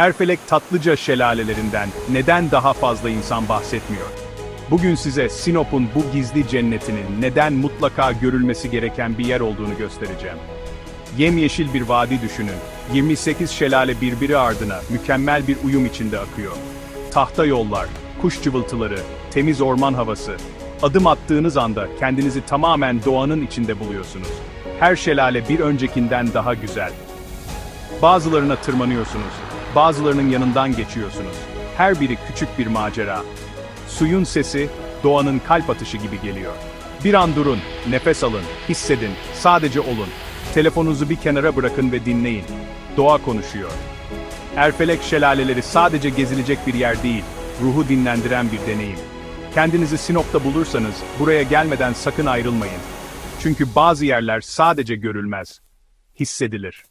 Erfelek Tatlıca şelalelerinden neden daha fazla insan bahsetmiyor? Bugün size Sinop'un bu gizli cennetinin neden mutlaka görülmesi gereken bir yer olduğunu göstereceğim. Yemyeşil bir vadi düşünün. 28 şelale birbiri ardına mükemmel bir uyum içinde akıyor. Tahta yollar, kuş cıvıltıları, temiz orman havası. Adım attığınız anda kendinizi tamamen doğanın içinde buluyorsunuz. Her şelale bir öncekinden daha güzel. Bazılarına tırmanıyorsunuz, bazılarının yanından geçiyorsunuz. Her biri küçük bir macera. Suyun sesi, doğanın kalp atışı gibi geliyor. Bir an durun, nefes alın, hissedin, sadece olun. Telefonunuzu bir kenara bırakın ve dinleyin. Doğa konuşuyor. Erfelek şelaleleri sadece gezilecek bir yer değil, ruhu dinlendiren bir deneyim. Kendinizi Sinop'ta bulursanız, buraya gelmeden sakın ayrılmayın. Çünkü bazı yerler sadece görülmez, hissedilir.